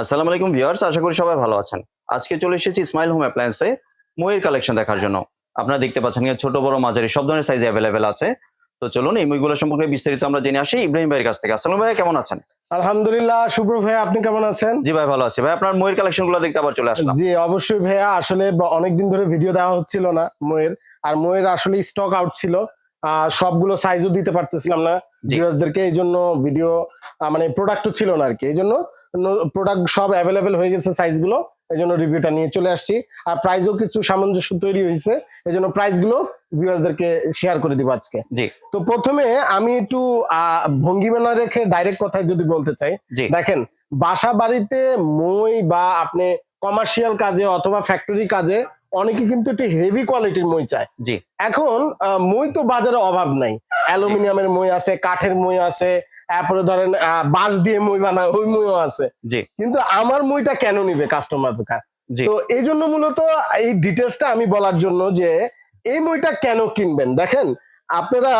আসসালামু আলাইকুম ভিউয়ার্স আশা করি সবাই ভালো আছেন। আজকে চলে এসেছি স্মাইল হোম অ্যাপ্লায়েন্সে মইয়ের কালেকশন দেখার জন্য। আপনারা দেখতে পাচ্ছেন ছোট বড় মাঝারি সব ধরনের সাইজ অ্যাভেলেবেল আছে। তো চলুন এই মইগুলো সম্পর্কে বিস্তারিত আমরা জেনে আসি। ইব্রাহিম ভাইয়ের কাছ থেকে। আসসালাম ভাই কেমন আছেন? আলহামদুলিল্লাহ শুভ্র ভাই আপনি কেমন আছেন? জি ভাই ভালো আছি। ভাই আপনার মইয়ের কালেকশনগুলো দেখতে আবার চলে আসলাম। জি অবশ্যই ভাইয়া আসলে অনেকদিন ধরে ভিডিও দেওয়া হচ্ছিল না ময়ের আর ময়ের আসলে স্টক আউট ছিল। সবগুলো সাইজও দিতে পারতেছিলাম না। ভিউয়ার্সদেরকে এই জন্য ভিডিও মানে প্রোডাক্টও ছিল না আর কি। এই জন্য প্রোডাক্ট সব অ্যাভেলেবেল হয়ে গেছে সাইজগুলো এই জন্য রিভিউটা নিয়ে চলে আসছি। আর প্রাইজও কিছু সামঞ্জস্য তৈরি হয়েছে এই জন্য প্রাইজগুলো ভিউয়ার্সদেরকে শেয়ার করে দিব আজকে। জি। তো প্রথমে আমি একটু আহ, ভঙ্গিমা না রেখে ডাইরেক্ট কথায় যদি বলতে চাই দেখেন বাসা বাড়িতে মই বা আপনি কমার্শিয়াল কাজে অথবা ফ্যাক্টরি কাজে অনেকে কিন্তু একটু হেভি কোয়ালিটির মই চায়। জি। এখন মই তো বাজারে অভাব নাই। অ্যালুমিনিয়ামের মই আছে কাঠের মই আছে তারপরে ধরেন আহ, বাঁশ দিয়ে মই বানায় ওই মইও আছে। জি। কিন্তু আমার মইটা কেন নিবে কাস্টমার জি। তো এই জন্য মূলত এই ডিটেলসটা আমি বলার জন্য যে এই মইটা কেন কিনবেন? দেখেন আপনারা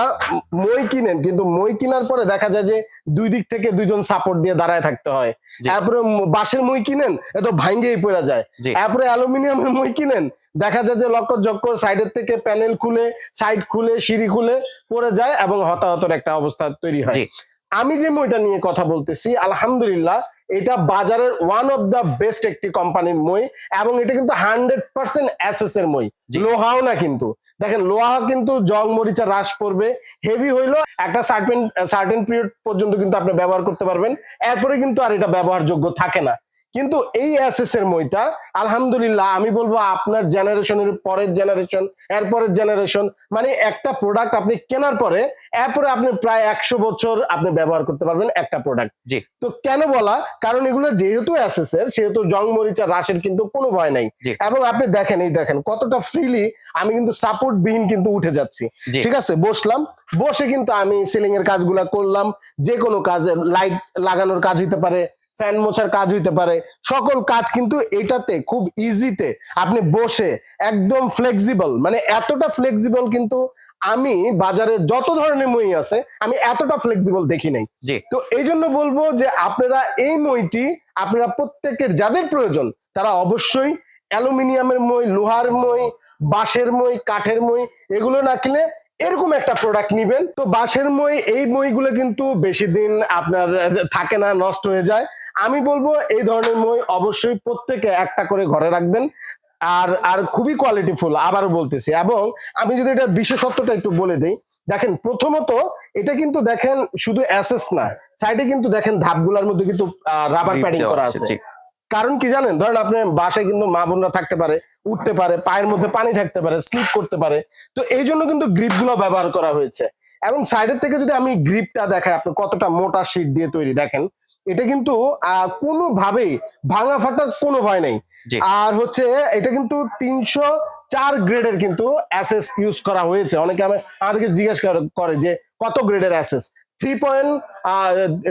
মই কিনেন কিন্তু মই কিনার পরে দেখা যায় যে দুই দিক থেকে দুইজন সাপোর্ট দিয়ে দাঁড়ায় থাকতে হয়। তারপরে বাঁশের মই কিনেন এত ভাঙ্গেই পড়ে যায়। তারপরে অ্যালুমিনিয়ামের মই কিনেন দেখা যায় যে লক্ষ জক্ক সাইডের থেকে প্যানেল খুলে সাইড খুলে সিঁড়ি খুলে পড়ে যায় এবং হতাহতর একটা অবস্থা তৈরি হয়। আমি যে মইটা নিয়ে কথা বলতেছি আলহামদুলিল্লাহ এটা বাজারের ওয়ান অফ দা বেস্ট একটি কোম্পানির মই এবং এটা কিন্তু হান্ড্রেড পার্সেন্ট এসএস এর মই। লোহাও না কিন্তু। দেখেন, লোহা কিন্তু জং মরিচা হ্রাস পড়বে। হেভি হইল একটা সার্টেন সার্টেন পিরিয়ড পর্যন্ত কিন্তু আপনি ব্যবহার করতে পারবেন। এরপরে কিন্তু আর এটা ব্যবহারযোগ্য থাকে না। কিন্তু এই এসএস এর মইটা আলহামদুলিল্লাহ আমি বলব আপনার জেনারেশনের পরের জেনারেশন এরপরের জেনারেশন মানে একটা প্রোডাক্ট আপনি কেনার পরে এরপরে আপনি প্রায় একশো বছর আপনি ব্যবহার করতে পারবেন একটা প্রোডাক্ট জি। তো কেন বলা? কারণ এগুলো যেহেতু অ্যাসেস এর সেহেতু জং মরিচা হ্রাসের কিন্তু কোনো ভয় নাই। এবং আপনি দেখেন এই দেখেন কতটা ফ্রিলি আমি কিন্তু সাপোর্ট বিহীন কিন্তু উঠে যাচ্ছি। ঠিক আছে? বসলাম বসে কিন্তু আমি সিলিং এর কাজগুলা করলাম যে কোনো কাজে লাইট লাগানোর কাজ হইতে পারে ফ্যান মোছার কাজ হইতে পারে। সকল কাজ কিন্তু এটাতে খুব ইজিতে আপনি বসে একদম ফ্লেক্সিবল মানে এতটা ফ্লেক্সিবল কিন্তু আমি বাজারে যত ধরনের মই আছে আমি এতটা ফ্লেক্সিবল দেখি নাই। তো এই জন্য বলব যে আপনারা এই মইটি আপনারা প্রত্যেকের যাদের প্রয়োজন তারা অবশ্যই অ্যালুমিনিয়ামের মই লোহার মই বাঁশের মই কাঠের মই এগুলো না কিনে এরকম একটা প্রোডাক্ট নিবেন। তো বাঁশের মই এই মইগুলো কিন্তু বেশি দিন আপনার থাকে না নষ্ট হয়ে যায়। আমি বলব এই ধরনের মই অবশ্যই প্রত্যেকে একটা করে ঘরে রাখবেন। আর আর খুবই কোয়ালিটিফুল আবারও বলতেছি। এবং আমি যদি এটা বিশেষত্বটা একটু বলে দিই দেখেন প্রথমত এটা কিন্তু দেখেন শুধু অ্যাসেস না সাইডে কিন্তু দেখেন ধাপগুলোর মধ্যে কিন্তু রাবার প্যাডিং করা আছে, আছে। কারণ কি জানেন? ধরেন আপনার বাসায় কিন্তু মা বোনরা থাকতে পারে উঠতে পারে পায়ের মধ্যে পানি থাকতে পারে স্লিপ করতে পারে। তো এই জন্য কিন্তু গ্রিপগুলো ব্যবহার করা হয়েছে। এবং সাইডের থেকে যদি আমি গ্রিপটা দেখাই আপনি কতটা মোটা শীট দিয়ে তৈরি দেখেন এটা কিন্তু কোনোভাবেই ভাঙা ফাটার কোনো ভয় নেই। আর হচ্ছে এটা কিন্তু তিনশো চার গ্রেডের কিন্তু অ্যাসেস ইউজ করা হয়েছে। অনেকে আমি আমাদেরকে জিজ্ঞেস করে- যে কত গ্রেডের assess? Three point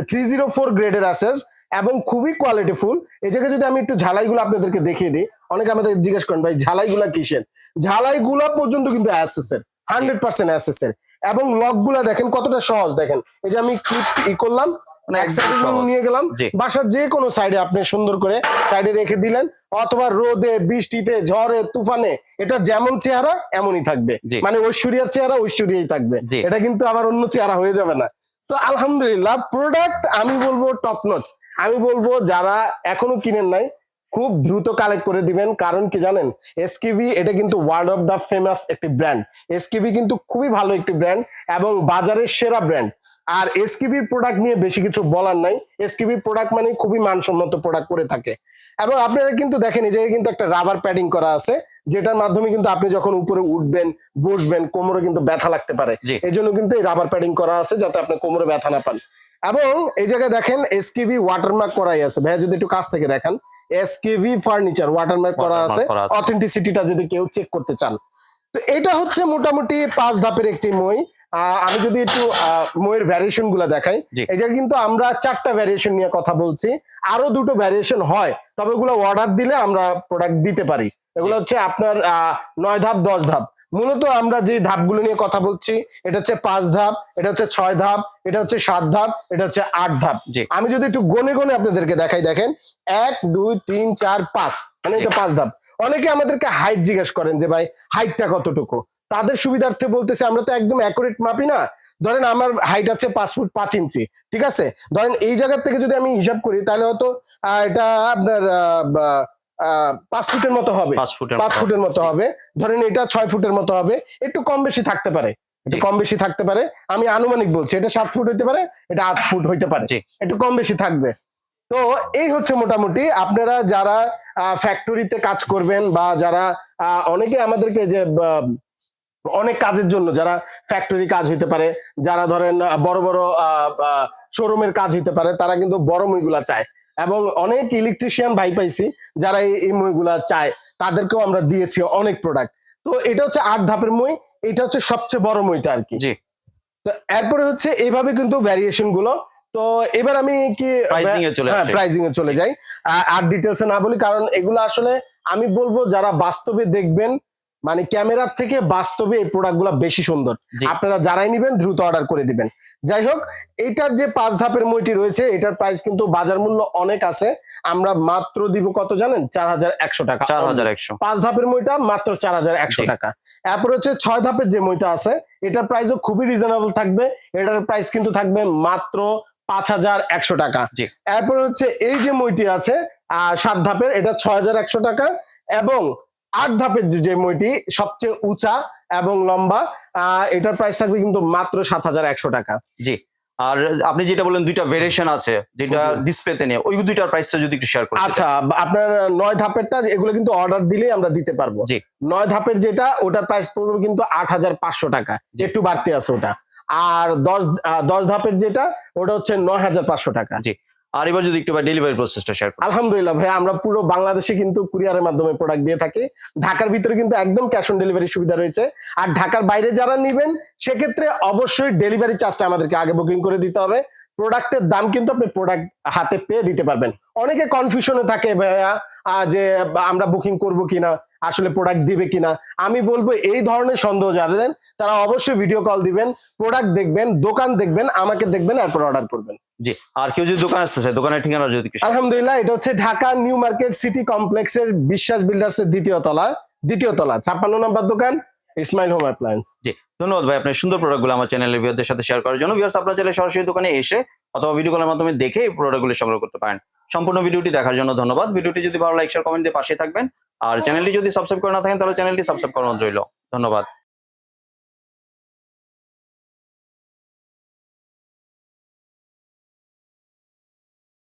three zero four গ্রেডের অ্যাসেস এবং খুবই কোয়ালিটিফুল। এই জায়গায় যদি আমি একটু ঝালাইগুলো আপনাদেরকে দেখিয়ে দিই অনেকে আমাদের জিজ্ঞেস করেন ভাই ঝালাইগুলা কিসের? ঝালাইগুলা পর্যন্ত কিন্তু অ্যাসেস এর হান্ড্রেড পার্সেন্ট অ্যাসেস এর এবং লকগুলা দেখেন কতটা সহজ দেখেন। এই যে আমি ক্লিপ ই করলাম মানে। নিয়ে গেলাম। বাসার যে কোনো সাইডে আপনি সুন্দর করে সাইডে রেখে দিলেন অথবা রোদে বৃষ্টিতে ঝড়ে তুফানে এটা যেমন চেহারা এমনই থাকবে। মানে ঐশ্বরিয়ার চেহারা ঐশ্বরিয়াই থাকবে। এটা কিন্তু আবার অন্য চেহারা হয়ে যাবে না। তো আলহামদুলিল্লাহ প্রোডাক্ট আমি বলব টপ নচ আমি বলব যারা এখনও কিনেন নাই খুব দ্রুত কালেক্ট করে দিবেন। কারণ কি জানেন? এসকেবি এটা কিন্তু ওয়ার্ল্ড অফ দ্য ফেমাস একটি ব্র্যান্ড এসকেবি কিন্তু খুবই ভালো একটি ব্র্যান্ড এবং বাজারের সেরা ব্র্যান্ড আর এসকেবির প্রোডাক্ট নিয়ে বেশি কিছু বলার নাই। এসকেবি প্রোডাক্ট মানে খুবই মানসম্মত প্রোডাক্ট করে থাকে। এবং আপনারা কিন্তু দেখেন এই জায়গায় কিন্তু একটা রাবার প্যাডিং করা আছে যেটার মাধ্যমে কিন্তু আপনি যখন উপরে উঠবেন বসবেন কোমরে কিন্তু ব্যথা লাগতে পারে। এই জন্য কিন্তু এই রাবার প্যাডিং করা আছে যাতে আপনি কোমরে ব্যথা না পান। এবং এই জায়গায় দেখেন এসকেভি ওয়াটারমার্ক করাই আছে। ভাইয়া যদি একটু কাছ থেকে দেখেন এসকেভি ফার্নিচার ওয়াটারমার্ক করা আছে। অথেন্টিসিটিটা যদি কেউ চেক করতে চান। তো এটা হচ্ছে মোটামুটি পাঁচ ধাপের একটি মই। আমি যদি একটু আহ, মইয়ের ভ্যারিয়েশনগুলা দেখাই। এটা কিন্তু আমরা চারটা ভ্যারিয়েশন নিয়ে কথা বলছি। আরও দুটো ভ্যারিয়েশন হয় তবে ওগুলো অর্ডার দিলে আমরা প্রোডাক্ট দিতে পারি। এগুলো হচ্ছে আপনার নয় ধাপ দশ ধাপ। মূলত আমরা যে ধাপগুলো নিয়ে কথা বলছি এটা হচ্ছে পাঁচ ধাপ এটা হচ্ছে ছয় ধাপ এটা হচ্ছে সাত ধাপ এটা হচ্ছে আট ধাপ। আমি যদি একটু গনে গনে আপনাদেরকে দেখাই দেখেন এক দুই তিন চার পাঁচ মানে এটা পাঁচ ধাপ। অনেকে আমাদেরকে হাইট জিজ্ঞেস করেন যে ভাই হাইটটা কতটুকু? তাদের সুবিধার্থে বলতেছে আমরা তো একদম অ্যাকুরেট মাপি না। ধরেন আমার হাইট আছে পাঁচ ফুট পাঁচ ইঞ্চি ঠিক আছে? ধরেন এই জায়গার থেকে যদি আমি হিসাব করি তাহলে হয়তো এটা আপনার পাঁচ ফুটের মতো হবে। পাঁচ ফুটের মতো। হবে। ধরেন এটা ছয় ফুটের মতো হবে। একটু কম বেশি থাকতে পারে। কম বেশি থাকতে পারে। আমি আনুমানিক বলছি এটা সাত ফুট হইতে পারে এটা আট ফুট হইতে পারে। একটু কম বেশি থাকবে। তো এই হচ্ছে মোটামুটি আপনারা যারা ফ্যাক্টরিতে কাজ করবেন বা যারা আহ, অনেকে আমাদেরকে যে অনেক কাজের জন্য যারা ফ্যাক্টরি কাজ হইতে পারে যারা ধরেন বড় বড় শোরুমের কাজ হইতে পারে তারা কিন্তু বড় মইগুলা চায়। এবং অনেক ইলেকট্রিশিয়ান ভাই পাইছি যারা এই মইগুলা চায় তাদেরকেও আমরা দিয়েছি অনেক প্রোডাক্ট তো এটা হচ্ছে আট ধাপের মই এটা হচ্ছে সবচেয়ে বড় মইটা আর কি। জি। তো এরপরে হচ্ছে এইভাবে কিন্তু ভ্যারিয়েশনগুলো তো এবার আমি কি Pricing এ চলে হ্যাঁ প্রাইজিং এ চলে যাই। আর ডিটেলসে না বলি কারণ এগুলো আসলে আমি বলব যারা বাস্তবে দেখবেন মানে ক্যামেরার থেকে বাস্তবে এই প্রোডাক্টগুলা বেশি সুন্দর। আপনারা যারাই নিবেন দ্রুত অর্ডার করে দিবেন। যাই হোক এটার যে পাঁচ ধাপের মইটি রয়েছে এটার প্রাইস কিন্তু বাজার মূল্য অনেক আছে। আমরা মাত্র দিব কত জানেন? চার হাজার একশো টাকা। চার হাজার একশো। পাঁচ ধাপের মইটা মাত্র চার হাজার একশো টাকা। এরপর হচ্ছে ছয় ধাপের যে মইটা আছে এটার প্রাইসও খুবই রিজনেবল থাকবে। এটার প্রাইস কিন্তু থাকবে মাত্র পাঁচ হাজার একশো টাকা। এরপর হচ্ছে এই যে মইটি আছে আহ, সাত ধাপের এটা ছয় হাজার একশো টাকা। এবং আট ধাপের যে- যে মইটি সবচেয়ে উঁচা এবং লম্বা এটার প্রাইস থাকবে কিন্তু মাত্র সাত হাজার একশো টাকা। জি। আর আপনি যেটা বললেন দুইটা ভেরিয়েশন আছে যেটা ডিসপ্লেতে নিয়ে ওই দুইটার প্রাইসটা যদি একটু শেয়ার করেন। আচ্ছা আপনার নয় ধাপেরটা এগুলো কিন্তু অর্ডার দিলেই আমরা দিতে পারব। জি। নয় ধাপের যেটা ওটার প্রাইস পড়বে কিন্তু আট হাজার পাঁচশো টাকা। জি। একটু বাড়তি আছে ওটা। আর দশ দশ ধাপের যেটা ওটা হচ্ছে নয় হাজার পাঁচশো টাকা। জি। আর এবার যদি একটু ডেলিভারি প্রসেসটা শেয়ার করেন আলহামদুলিল্লাহ ভাই, আমরা পুরো বাংলাদেশে কিন্তু কুরিয়ারের মাধ্যমে প্রোডাক্ট দিয়ে থাকি। ঢাকার ভিতরে কিন্তু একদম ক্যাশ অন ডেলিভারি সুবিধা রয়েছে। আর ঢাকার বাইরে যারা নিবেন, সেক্ষেত্রে অবশ্যই ডেলিভারি চার্জটা আমাদেরকে আগে বুকিং করে দিতে হবে। প্রোডাক্টের দাম কিন্তু আপনি প্রোডাক্ট হাতে পেয়ে দিতে পারবেন। অনেকে কনফিউশনে থাকে ভাইয়া যে আমরা বুকিং করব কিনা, আসলে প্রোডাক্ট দিবে কিনা। আমি বলব এই ধরনের সন্দেহ যাদের তারা অবশ্যই ভিডিও কল দিবেন প্রোডাক্ট দেখবেন, দোকান দেখবেন, আমাকে দেখবেন, এরপর অর্ডার করবেন। জি আর কেউ যদি দোকান আসতে চায় দোকানের ঠিকানা যদি আলহামদুলিল্লাহ এটা হচ্ছে ঢাকা নিউ মার্কেট সিটি কমপ্লেক্সের বিশ্বাস বিল্ডার্স এর দ্বিতীয় তলা দ্বিতীয় তলা ছাপ্পান্ন নম্বর দোকান ইসমাইল হোম অ্যাপ্লায়েন্স। জি ধন্যবাদ ভাই আপনার সুন্দর প্রোডাক্টগুলো আমার চ্যানেলের ভিউয়ারদের সাথে শেয়ার করার জন্য। ভিউয়ার্স আপনার চাইলে সরাসরি দোকানে এসে অথবা ভিডিও কলের মাধ্যমে দেখে এই প্রোডাক্টগুলো সংগ্রহ করতে পারেন। সম্পূর্ণ ভিডিওটি দেখার জন্য ধন্যবাদ। ভিডিওটি যদি ভালো লাইক শেয়ার কমেন্ট দিয়ে পাশে থাকবেন। আর চ্যানেলটি যদি সাবস্ক্রাইব করে না থাকেন তাহলে চ্যানেলটি সাবস্ক্রাইব করানো রইল। ধন্যবাদ।